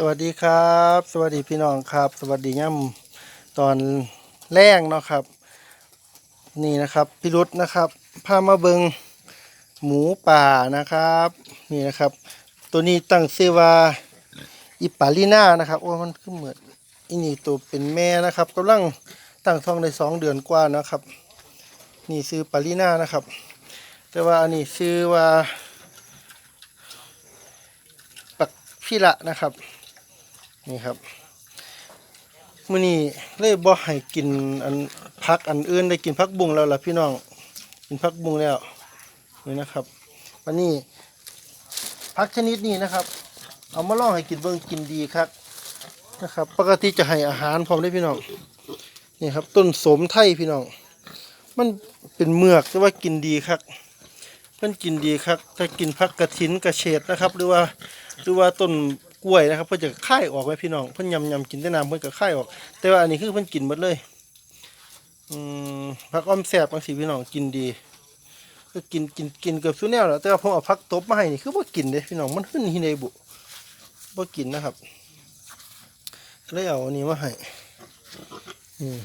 สวัสดีครับ สวัสดีพี่น้องครับ สวัสดีย่ำตอนแรงเนาะครับ นี่นะครับพี่รุษนะครับพามาเบิงหมูป่านะครับ นี่นะครับ ตัวนี้ตั้งชื่อว่าอิปาลิน่านะครับโอ้มันคือเหมือนอีนี่ตัวเป็นแม่นะครับกำลังตั้งท้องได้สองเดือนกว่านะครับ นี่ซื้อปาลิน่านะครับ แต่ว่าอันนี้ซื้อว่าปักพี่ละนะครับ นี่ครับมื้อนี้เลยบ่ให้กินอันพักอันอื่นได้กินพักบุ้งแล้วล่ะพี่น้องกินพักบุ้งแล้วนี่นะครับวันนี้พักชนิดนี้นะครับ เอามาลองให้กินเบิ่งกินดีครับนะครับ ปกติจะให้อาหารพร้อมได้พี่น้องนี่ครับ ต้นสมไทยพี่น้อง มันเป็นเมือกแต่ว่ากินดีครับเพิ่นกินดีครับถ้ากินพักกระถินกระเฉดนะครับ หรือว่าหรือว่าต้น กล้วยนะครับ เพื่อจะค่ายออกไว้พี่น้องเพื่อนยำยำกินได้น้ำเพื่อนก็ค่ายออก แต่ว่าอันนี้คือเพื่อนกินหมดเลยอืมผักอ้อมแสบบางสีพี่น้องกินดีก็กินกินกินเกือบสุดแนวแล้วแต่ว่าผมเอาผักตบมาให้นี่คือว่ากินเด้พี่น้องมันขึ้นหินในบุบ่ากินนะครับเลยเอาอันนี้มาให้อืม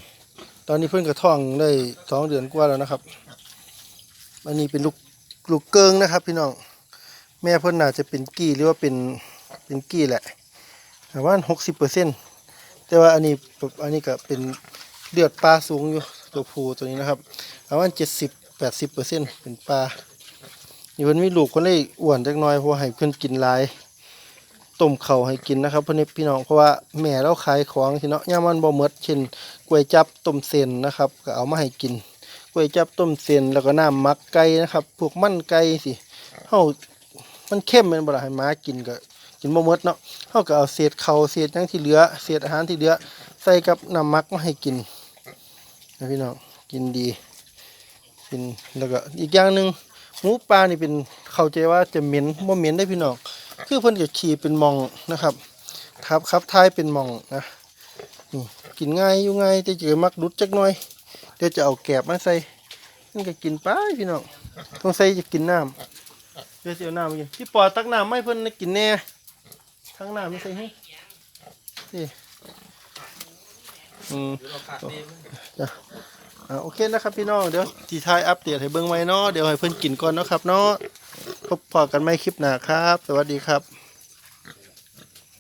ตอนนี้เพื่อนกระท่องได้สองเดือนกว่าแล้วนะครับอันนี้เป็นลูกลูกเกิงนะครับ พี่น้องแม่เพิ่นน่าจะเป็นกี้หรือว่าเป็น เป็นกี้แหละแต่ว่าหกสิบเปอร์เซ็นต์แต่ว่าอันนี้อันนี้ก็เป็นเลือดปลาสูงอยู่ตัวผู้ตัวนี้นะครับประมาณเจ็ดสิบแปดสิบเปอร์เซ็นต์เป็นปลานี่เพิ่นมีลูกคนเลยอ้วนจักน่อยเพราะให้เพิ่นกินลายต้มเข่าให้กินนะครับเพิ่นนี่พี่น้องเพราะว่าแม่เราขายของที่เนาะย่ามมันบ่หมดเช่นกล้วยจับต้มเส้นนะครับ ก็เอามาให้กินกล้วยจับต้มเส้นแล้วก็น้ำมักไก่นะครับพวกมันไก่สิเฮามันเข้มแมันบ่ล่ะให้หม้ากินก็ กินบ่หมดเนาะเฮาก็เอาเศษเขาเศษหยังที่เหลือเศษอาหารที่เหลือ ใส่กับน้ำมักมาให้กินนะพี่น้องกินดีกินแล้วก็อีกอย่างหนึ่งหมูปลานี่เป็นเข้าใจว่าจะเหม็นบ่เหม็นได้พี่น้องคือเพิ่นก็ขี่เป็นมองนะครับครับครับท้ายเป็นมองนะนี่กินง่ายอยู่ง่ายแต่เจอมักดุดจักหน่อยเดี๋ยวจะเอาแกบมาใส่มันก็กินไปพี่น้องต้องใส่จะกินน้ำเดี๋ยวเสียวน้ำมากินพี่ปอตักน้ำไม่เพิ่นกินแน่ ข้างหน้าไม่ใส่ให้นี่อืมจ้ะอ่าโอเคนะครับพี่น้องเดี๋ยวทีท้ายอัปเดตให้เบิ่งไว้เนาะเดี๋ยวให้เพิ่นกินก่อนเนาะครับเนาะพบพอกันไม่คลิปหน้าครับ สวัสดีครับ